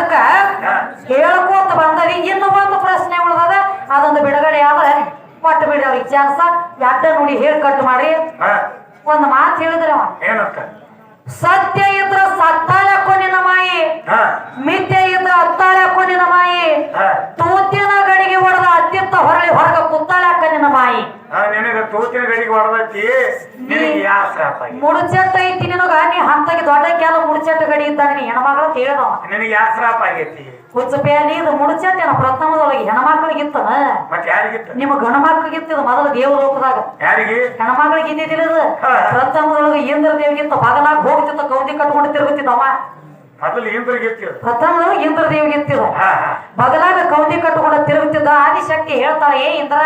ಅದಕ್ಕ ಹಾ. ಹೇಳ್ಕೋತ ಬಂದವಿ. ಇನ್ನು ಒಂದು ಪ್ರಶ್ನೆ ಉಳಿದದ. ಅದೊಂದು ಬಿಡುಗಡೆ ಆದ್ರೆ ಕೊಟ್ಟು ಬಿಡಿ ಅವ್ರಿಗೆ ಚಾನ್ಸ ಎಡ್ಡ ನೋಡಿ ಹೇಳಿ ಕಟ್ ಮಾಡಿ. ಒಂದು ಮಾತು ಹೇಳಿದ್ರೆ ಸತ್ಯ ಇದ್ರ ಸತ್ತಾಳೆ ನಿನ್ನ ಮಾಯಿ. ಮಿಥ್ಯ ಇದ್ರ ಹತ್ತಾಳಕ್ಕೋ ನಿನ್ನ ಮಾಯಿ. ಹಾ. ಹೊಡೆದೈತಿ ನಿನಗೆ ಯಾವ ಶ್ರಾಪ ಆಗಿದೆ? ಮುಡುಚೆಟ್ಟ ಐತಿ ನಿನಗ ನೀ ಹಂತಾಗಿ ದೊಡ್ಡ ಕೆಲ ಮುಡ್ಚೆಟ್ಟ ಗಡಿ ಇದ್ದಾಗ ನೀ ಹೆಣ್ಮಗಳ ತಿಳಿದವ ನಿನಗೆ ಯಾವ ಶ್ರಾಪ ಆಗೈತಿ ಹುಚ್ಚಪೇಲಿ ಇದು ಮುಡುಚೆಟ್ಟೇನ ಪ್ರಥಮದೊಳಗೆ ಹೆಣ್ಮಕ್ಳಿಗಿತ್ತನ ಮತ್ತೆ ಯಾರಿಗಿತ್ತು? ನಿಮ್ಮ ಗಣ ಮಕ್ಳಿಗಿತ್ತು ಇದು ಮೊದಲು ದೇವ್ರ ಲೋಕದಾಗ ಯಾರಿಗೆ? ಹೆಣ್ಮಕ್ಳಿಗೆ ಇದ್ದಿದ್ದಿಲ್ಲ. ಪ್ರಥಮದೊಳಗೆ ಇಂದ್ರ ದೇವಿಗಿತ್ತ ಬಗಲಾಗ ಹೋಗ್ತಿತ್ತ ಕೌದಿ ಕಟ್ಕೊಂಡು ತಿರುಗುತ್ತಿದ್ದವ. ಮೊದಲು ಇಂದ್ರಿಗಿತ್ತು ಪ್ರಥಮ ಇಂದ್ರ ಹಾ ಬಗಲಾಗ ಕೌದಿ ಕಟ್ಟಿಕೊಂಡು ತಿರುಗುತ್ತಿದ್ದ ಆದಿಶಕ್ತಿ ಹೇಳ್ತಾಳ ಏ ಇಂದ್ರ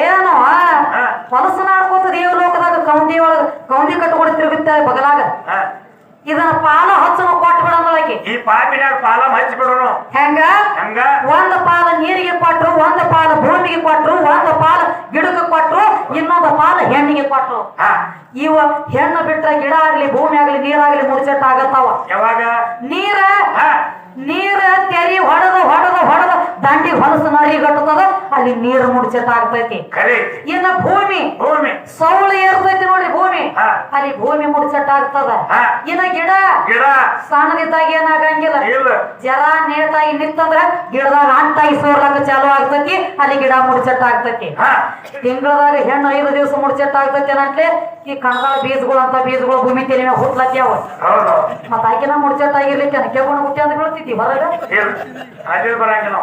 ಏನು ಹಾ. ಹೊಲಸನಾಡ್ಕೋತ ದೇವ್ರ ಲೋಕದಾಗ ಕೌಂದಿ ಒಳಗ ಕೌಂದಿ ಕಟ್ಟಿಕೊಂಡು ತಿರುಗುತ್ತಾರೆ ಬದಲಾಗ? ಇದನ್ನ ಪಾಲ ಹಚ್ಚನ ಕೊಟ್ಟು ಬಿಡಂದಳಕಿ ಈ ಪಾಪಿನಾಗ ಪಾಲ ಹಚ್ಚಿ ಬಿಡೋನು. ಹೆಂಗ? ಒಂದ ಒಂದ್ ಪಾಲ ನೀರಿಗೆ ಕೊಟ್ರು ಒಂದ ಪಾಲ ಭೂಮಿಗೆ ಕೊಟ್ರು ಒಂದ ಪಾಲ ಗಿಡಕ್ಕೆ ಕೊಟ್ರು ಇನ್ನೊಂದು ಪಾಲ ಹೆಣ್ಣಿಗೆ ಕೊಟ್ರು. ಇವ ಹೆಣ್ಣು ಬಿಟ್ರ ಗಿಡ ಆಗ್ಲಿ ಭೂಮಿ ಆಗ್ಲಿ ನೀರಾಗ್ಲಿ ಮುಡ್ಚೆಟ್ಟ ಆಗತ್ತಾವ? ಯಾವಾಗ? ನೀರ ನೀರ ತೆರಿ ಹೊಡೆದು ಹೊಡೆದು ಹೊಡೆದು ದಂಡಿ ಹೊಲಸು ನರಿಗಟ್ಟುತ್ತದ ಅಲ್ಲಿ ನೀರು ಮುಡ್ಚೆಟ್ಟ ಆಗ್ತೈತಿ. ಇನ್ನ ಭೂಮಿ? ಭೂಮಿ. ಸೌಳು ಏರ್ತೈತಿ ನೋಡಿ ಭೂಮಿ. ಅಲ್ಲಿ ಭೂಮಿ ಮುಡ್ಚೆಟ್ಟ ಆಗ್ತದ. ಇನ್ನ ಗಿಡ? ಗಿಡ. ಸಣ್ಣದಿದ್ದಾಗ ಏನಾಗಂಗಿಲ್ಲ. ಜರ ನೇತಾಗಿ ನಿಂತಂದ್ರ ಗಿಡದಾಗ ಅಂಟಾಗಿ ಸೋರ್ಲಾಕ ಚಾಲು ಆಗ್ತೈತಿ ಅಲ್ಲಿ ಗಿಡ ಮುಡ್ಚೆಟ್ಟ ಆಗ್ತೈತಿ. ತಿಂಗಳದಾಗ ಹೆಣ್ಣು ಐದು ದಿವಸ ಮುಡ್ಚೆಟ್ಟ ಆಗ್ತೈತಿ ಅನ್ನಟ್ಲೆ ಈ ಕಣಗಳ ಬೀಜಗಳು ಅಂತ ಬೀಜಗಳು ಭೂಮಿ ತೆಲಿ ಮೇಲೆ ಹುಟ್ಲತ್ಯಾವ ಹೌದು. ಮತ್ತ ಆಕಿನ ಮುಡ್ಚೆಟ್ಟ ಆಗಿರ್ಲಿಕ್ಕೆ ಕೆಗೊಂಡು ಹುಟ್ಟಿ ಅಂತ ಬೀಳ್ತಿದ್ವಿ ಹೊರಗ? ಬರಂಗಿಲ್ಲ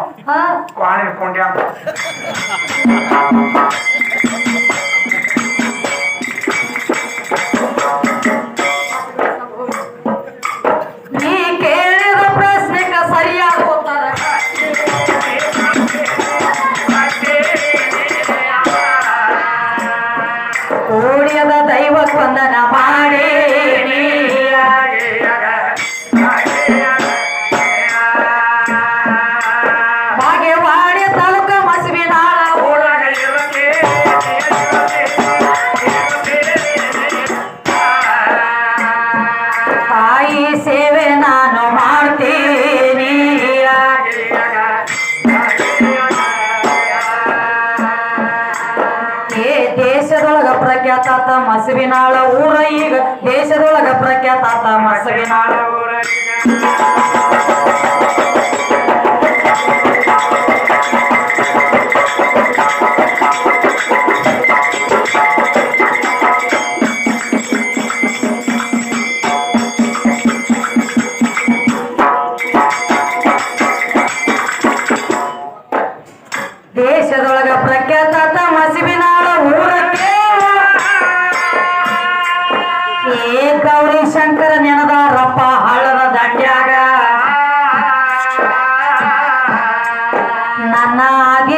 Thank you. ಈಗ ದೇಶದೊಳಗ ಪ್ರಖ್ಯಾತ ಮಸವಿನಾಳ ದೇಶದೊಳಗ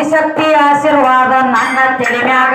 ಆದಿಶಕ್ತಿ ಆಶೀರ್ವಾದ ನನ್ನ ತೆಲಿಮ್ಯಾಗ.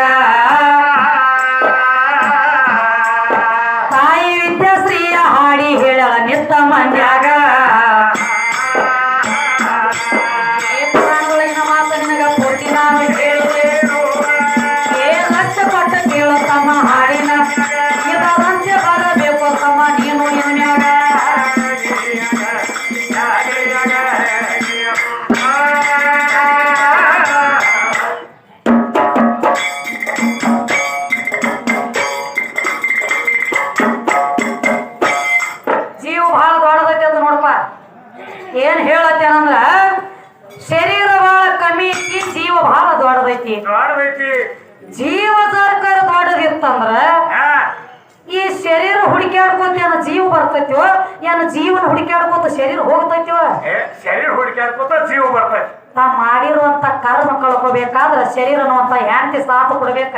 ಹುಡುಕ್ಯಾಡ್ಕೋತ ಏನ ಜೀವ ಬರ್ತೈತೋ ಏನ ಜೀವನ ಹುಡುಕ್ಯಾಡ್ಕೋತ ಶರೀರ ಹೋಗ್ತೈತಿವ ಏ, ಶರೀರ ಹುಡುಕ್ಯಾಡ್ಕೋತ ಜೀವ ಬರ್ತೈತಿ. ತಾ ಮಾಡಿರುವಂತ ಕರ್ಮ ಕಳ್ಕೋಬೇಕಾದ್ರ ಶರೀರ ಅನ್ನುವಂತ ಹ್ಯಾಂತಿ ಸಾಥ್ ಕೊಡ್ಬೇಕ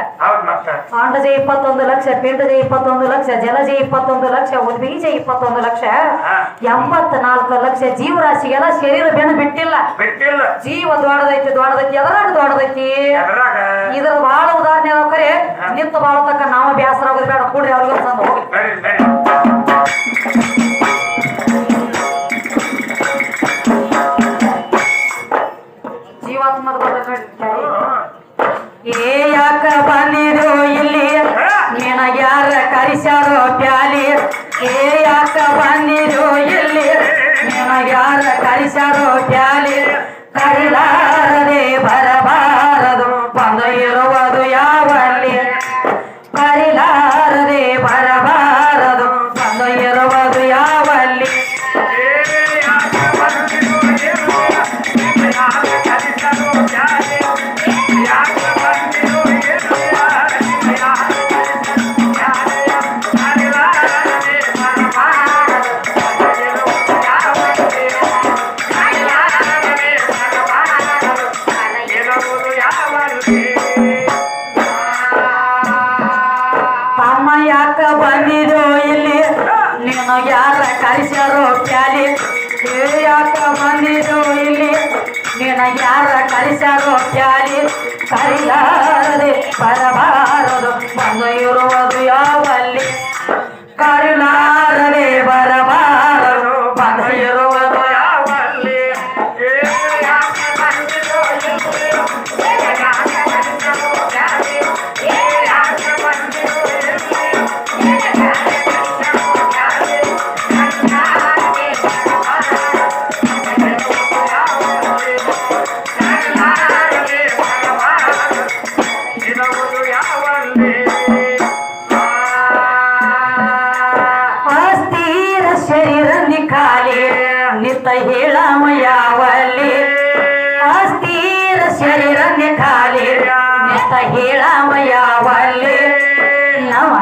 ಅಂಡಜ ಇಪ್ಪತ್ತೊಂದು ಲಕ್ಷ ಪಿಂಡಜ ಇಪ್ಪತ್ತೊಂದು ಲಕ್ಷ ಜಲಜ ಇಪ್ಪತ್ತೊಂದು ಲಕ್ಷ ಉದ್ಬೀಜ ಇಪ್ಪತ್ತೊಂದು ಲಕ್ಷ. ಹಾ. ಎಂಬತ್ನಾಲ್ಕು ಲಕ್ಷ ಜೀವರಾಶಿಗೆಲ್ಲ ಶರೀರ ಬೆನ್ನು ಬಿಟ್ಟಿಲ್ಲ. ಬಿಟ್ಟಿಲ್ಲ. ಜೀವ ದೊಡ್ಡದೈತಿ ದೊಡ್ಡದೈತಿ ಎದರಾಗ ದೊಡ್ಡದೈತಿ. ಇದ್ರ ಬಹಳ ಉದಾಹರಣೆ ಅದಾವ ನಿಂತ ಬಾಳತಕ್ಕ ನಾವು ಬೇಸರ ಆಗೋದು ಬೇಡ ಕೂಡ್ರಿ ಅವ್ರಿಗೆ ಹೋಗಿ. ಯಾಕ ಬಂದಿದೋ ಇಲ್ಲಿ? ನೀನು ಯಾರ ಕಳಿಸ್ಯಾರೋ ಕ್ಯಾಲಿ ಯಾಕ ಬಂದಿದೋ ಇಲ್ಲಿ? ನೀನು ಯಾರ ಕಳಿಸ್ಯಾರೋ ಕ್ಯಾಲಿ ಕಲಿಯಾರದೆ ಬರಬಾರದು, ಬಂದು ಇರುವುದು ಯಾವಲ್ಲಿ?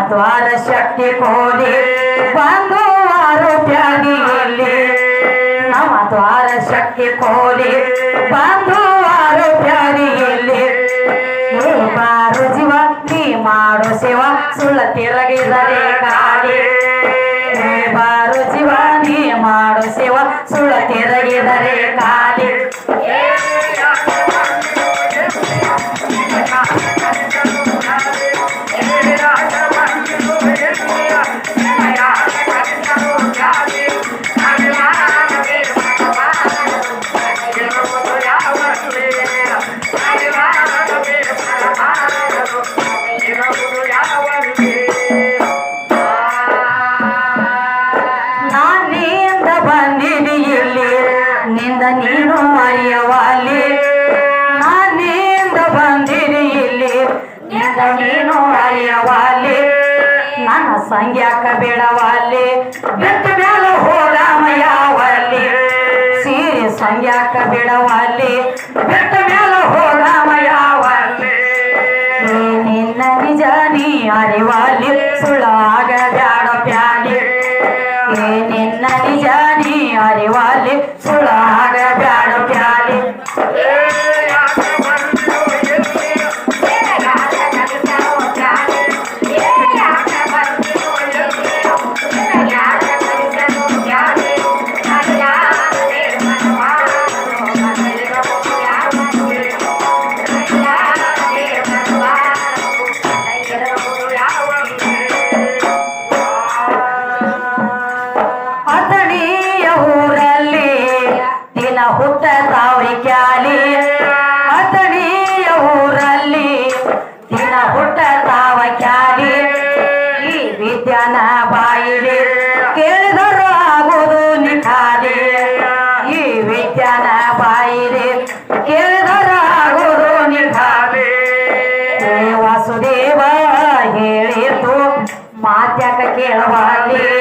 ದ್ವಾರ ಶಕ್ತಿ ಕೋಲಿ. ಬಂದು ಆರೋಪ್ಯಾಗಿಯಲ್ಲಿ ನವ ದ್ವಾರ ಶಕ್ತಿ ಕೋಲಿ. ಬಂದು ಆರೋಪ್ಯಾಗಿಯಲ್ಲಿ ಏ ಬಾರು ಜೀವ, ನೀ ಮಾಡು ಸೇವಾ. ಸುಳ್ಳ ತಿರಗಿದರೆ ಸಂಗ್ಯಾಕ ಬಿಡವಲ್ಲಿ, ಬೆಟ್ಟ ಮೇಲೆ ಹೋಗಾಮ ಯಾವಲ್ಲಿ ನಿನ್ನ ನಿಜ ನೀ ಅರಿವಲ್ಲಿ ಸುಳಾಗ ಬ್ಯಾಡ ಪ್ಯಾಲಿ. ನಿನ್ನ ನಿಜ ನೀ ಅರಿವಲ್ಲಿ, ಸುಳ್ಳಾಗ ಮಾತ್ಯಾಕ ಕೇಳಬಾಲಿ